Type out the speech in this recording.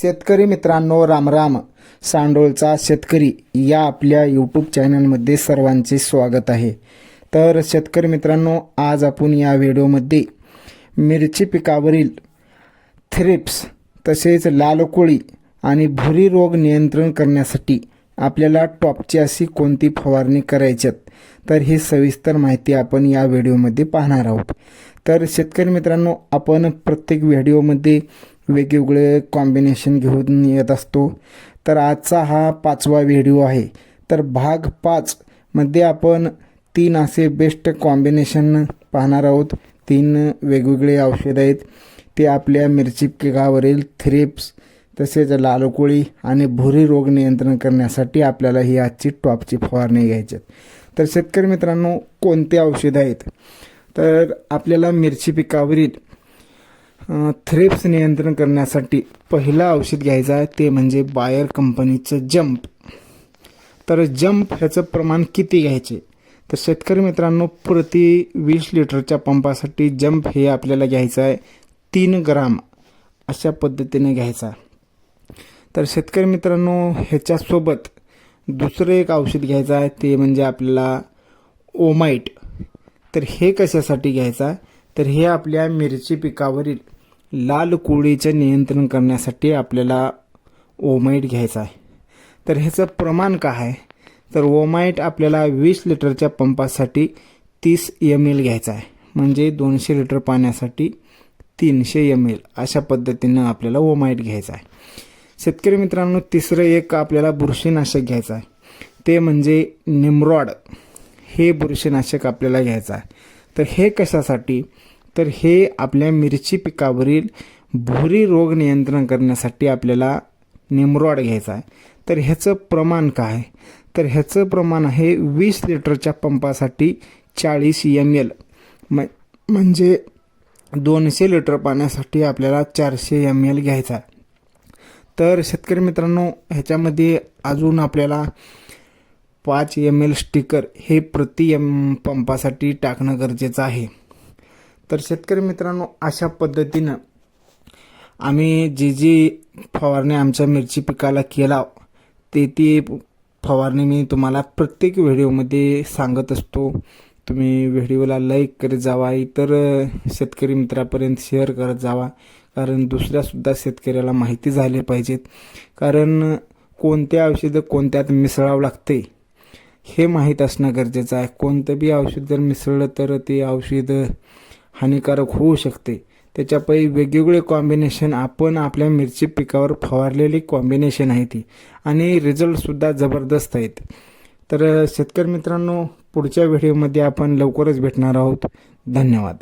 शेतकरी मित्रांनो रामराम सांडोळचा शेतकरी या आपल्या यूट्यूब चॅनलमध्ये सर्वांचे स्वागत आहे. तर शेतकरी मित्रांनो आज आपण या व्हिडिओमध्ये मिरची पिकावरील थ्रिप्स तसेच लाल कोळी आणि भुरी रोग नियंत्रण करण्यासाठी आपल्याला टॉपची अशी कोणती फवारणी करायच्यात तर ही सविस्तर माहिती आपण या व्हिडिओमध्ये पाहणार आहोत. तर शेतकरी मित्रांनो आपण प्रत्येक व्हिडिओमध्ये वेगवेगळे कॉम्बिनेशन घेऊन येत असतो. तर आजचा हा पाचवा व्हिडिओ आहे. तर भाग पाच मध्ये आपण तीन असे बेस्ट कॉम्बिनेशन पाहणार आहोत. तीन वेगवेगळे औषध आहेत. ते आपल्या मिरची पिकावरील थ्रिप्स तसेच लालकोळी आणि भुरी रोग नियंत्रण करण्यासाठी आपल्याला ही आजची टॉपची फवारणी घ्यायची तर शेतकरी मित्रांनो कोणते औषधं आहेत? तर आपल्याला मिरची पिकावरील थ्रेप्स नियंत्रण करण्यासाठी पहिलं औषध घ्यायचं आहे ते म्हणजे बायर कंपनीचं जंप तर जंप ह्याचं प्रमाण किती घ्यायचे? तर शेतकरी मित्रांनो प्रति वीस लिटरच्या पंपासाठी जंप हे आपल्याला घ्यायचं आहे तीन ग्राम अशा पद्धतीने घ्यायचा. तर शेतकरी मित्रांनो ह्याच्यासोबत दुसरं एक औषध घ्यायचं आहे ते म्हणजे आपल्याला ओमाईट तर हे कशासाठी घ्यायचं आहे? तर हे आपल्या मिरची पिकावरील लाल कोळीचे नियंत्रण करण्यासाठी आपल्याला ओमाईट घ्यायचं आहे. तर ह्याचं प्रमाण काय आहे? तर ओमाईट आपल्याला वीस लिटरच्या पंपासाठी तीस एम एल घ्यायचा आहे. म्हणजे दोनशे लिटर पाण्यासाठी तीनशे एम एल अशा पद्धतीनं आपल्याला ओमाईट घ्यायचं आहे. शेतकरी मित्रांनो तिसरं एक आपल्याला बुरशीनाशक घ्यायचं आहे. ते म्हणजे निमरॉड. हे बुरशीनाशक आपल्याला घ्यायचं आहे. तर हे कशासाठी? तर हे आपल्या मिरची पिकावरील भुरी रोग नियंत्रण करण्यासाठी आपल्याला निमरॉड घ्यायचा आहे. तर ह्याचं प्रमाण काय? आहे? तर ह्याचं प्रमाण आहे वीस लिटरच्या पंपासाठी चाळीस एम एल म्हणजे दोनशे लिटर पाण्यासाठी आपल्याला चारशे एम एल घ्यायचा आहे. तर शेतकरी मित्रांनो ह्याच्यामध्ये अजून आपल्याला पाच एम एल स्टिकर हे प्रति एम पंपासाठी टाकणं गरजेचं आहे. तर शेतकरी मित्रांनो अशा पद्धतीनं आम्ही जी जी फवारणी आमच्या मिरची पिकाला केला ते ती फवारणी मी तुम्हाला प्रत्येक व्हिडिओमध्ये सांगत असतो. तुम्ही व्हिडिओला लाईक करत जावा इतर शेतकरी मित्रापर्यंत शेअर करत जावा. कारण दुसऱ्यासुद्धा शेतकऱ्याला माहिती झाली पाहिजेत. कारण कोणते औषधं कोणत्यात मिसळावं लागते हे माहीत असणं गरजेचं आहे. कोणतं बी औषध जर मिसळलं तर ते औषध हानिकारक होऊ शकते. त्याच्यापैकी वेगवेगळे कॉम्बिनेशन आपण आपल्या मिरची पिकावर फवारलेली कॉम्बिनेशन आहे ती. आणि रिझल्टसुद्धा जबरदस्त आहेत. तर शेतकरी मित्रांनो पुढच्या व्हिडिओमध्ये आपण लवकरच भेटणार आहोत. धन्यवाद.